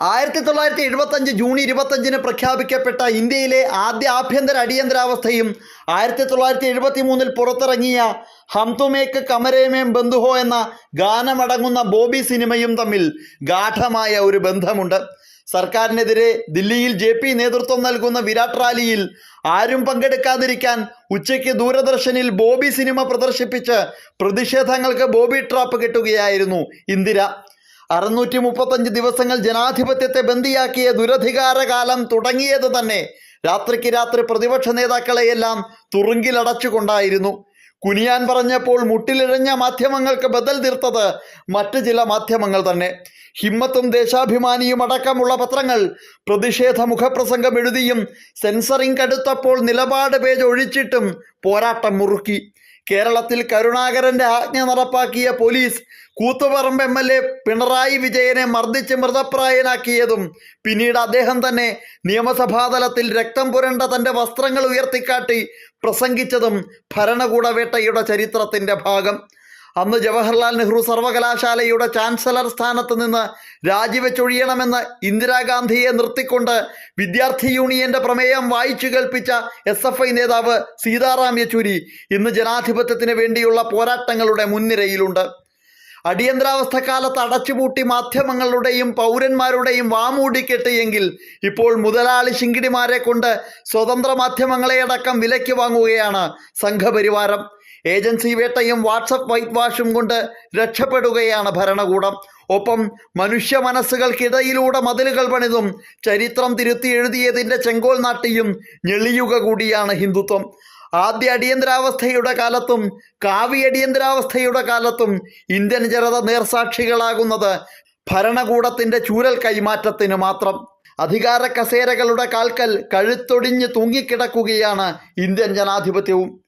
ആയിരത്തി തൊള്ളായിരത്തി എഴുപത്തഞ്ച് ജൂൺ ഇരുപത്തഞ്ചിന് പ്രഖ്യാപിക്കപ്പെട്ട ഇന്ത്യയിലെ ആദ്യ ആഭ്യന്തര അടിയന്തരാവസ്ഥയും ആയിരത്തി തൊള്ളായിരത്തി എഴുപത്തി മൂന്നിൽ പുറത്തിറങ്ങിയ ഹം തുമേക്ക് കമരേമേം ബന്ധുഹോ എന്ന ഗാനമടങ്ങുന്ന ബോബി സിനിമയും തമ്മിൽ ഗാഠമായ ഒരു ബന്ധമുണ്ട്. സർക്കാരിനെതിരെ ദില്ലിയിൽ ജെ പി നേതൃത്വം നൽകുന്ന വിരാട് റാലിയിൽ ആരും പങ്കെടുക്കാതിരിക്കാൻ ഉച്ചയ്ക്ക് ദൂരദർശനിൽ ബോബി സിനിമ പ്രദർശിപ്പിച്ച് പ്രതിഷേധങ്ങൾക്ക് ബോബി ട്രാപ്പ് കിട്ടുകയായിരുന്നു ഇന്ദിര. അറുന്നൂറ്റി മുപ്പത്തഞ്ച് ദിവസങ്ങൾ ജനാധിപത്യത്തെ ബന്ദിയാക്കിയ ദുരധികാരകാലം തുടങ്ങിയത് തന്നെ രാത്രിക്ക് രാത്രി പ്രതിപക്ഷ നേതാക്കളെയെല്ലാം തുറുങ്കിലടച്ചുകൊണ്ടായിരുന്നു. കുനിയാൻ പറഞ്ഞപ്പോൾ മുട്ടിലിഴഞ്ഞ മാധ്യമങ്ങൾക്ക് ബദൽ തീർത്തത് മറ്റ് ചില മാധ്യമങ്ങൾ തന്നെ. ഹിമ്മത്തും ദേശാഭിമാനിയും അടക്കമുള്ള പത്രങ്ങൾ പ്രതിഷേധ മുഖപ്രസംഗം എഴുതിയും സെൻസറിംഗ് കടുത്തപ്പോൾ നിലപാട് പേജ് ഒഴിച്ചിട്ടും പോരാട്ടം മുറുക്കി. കേരളത്തിൽ കരുണാകരന്റെ ആജ്ഞ നടപ്പാക്കിയ police Koothuparamba M L A Pinarayi വിജയനെ മർദ്ദിച്ച് മൃതപ്രായനാക്കിയതും പിന്നീട് അദ്ദേഹം തന്നെ നിയമസഭാതലത്തിൽ രക്തം പുരണ്ട തന്റെ വസ്ത്രങ്ങൾ ഉയർത്തിക്കാട്ടി പ്രസംഗിച്ചതും ഭരണകൂടവേട്ടയുടെ ചരിത്രത്തിന്റെ ഭാഗം. അന്ന് ജവഹർലാൽ നെഹ്റു സർവകലാശാലയുടെ ചാൻസലർ സ്ഥാനത്ത് നിന്ന് രാജിവെച്ചൊഴിയണമെന്ന് ഇന്ദിരാഗാന്ധിയെ നിർത്തിക്കൊണ്ട് വിദ്യാർത്ഥി യൂണിയന്റെ പ്രമേയം വായിച്ചു കേൾപ്പിച്ച എസ് എഫ് ഐ നേതാവ് സീതാറാം യെച്ചൂരി ഇന്ന് ജനാധിപത്യത്തിന് വേണ്ടിയുള്ള പോരാട്ടങ്ങളുടെ മുൻനിരയിലുണ്ട്. അടിയന്തരാവസ്ഥ കാലത്ത് അടച്ചുപൂട്ടി മാധ്യമങ്ങളുടെയും പൗരന്മാരുടെയും വാമൂടിക്കെട്ടിയെങ്കിൽ ഇപ്പോൾ മുതലാളി ശിങ്കിടിമാരെ കൊണ്ട് സ്വതന്ത്ര മാധ്യമങ്ങളെയടക്കം വിലയ്ക്ക് വാങ്ങുകയാണ് സംഘപരിവാരം. ഏജൻസി വേട്ടയും വാട്സപ്പ് വൈറ്റ് വാഷും കൊണ്ട് രക്ഷപ്പെടുകയാണ് ഭരണകൂടം. ഒപ്പം മനുഷ്യ മനസ്സുകൾക്കിടയിലൂടെ മതിലുകൾ പണിതും ചരിത്രം തിരുത്തി എഴുതിയതിന്റെ ചെങ്കോൽ നാട്ടിയും ഞെളിയുക കൂടിയാണ് ഹിന്ദുത്വം. ആദ്യ അടിയന്തരാവസ്ഥയുടെ കാലത്തും കാവ്യ അടിയന്തരാവസ്ഥയുടെ കാലത്തും ഇന്ത്യൻ ജനത നേർസാക്ഷികളാകുന്നത് ഭരണകൂടത്തിന്റെ ചൂരൽ കൈമാറ്റത്തിന് മാത്രം. അധികാര കസേരകളുടെ കാൽക്കൽ കഴുത്തൊടിഞ്ഞ് തൂങ്ങിക്കിടക്കുകയാണ് ഇന്ത്യൻ ജനാധിപത്യവും.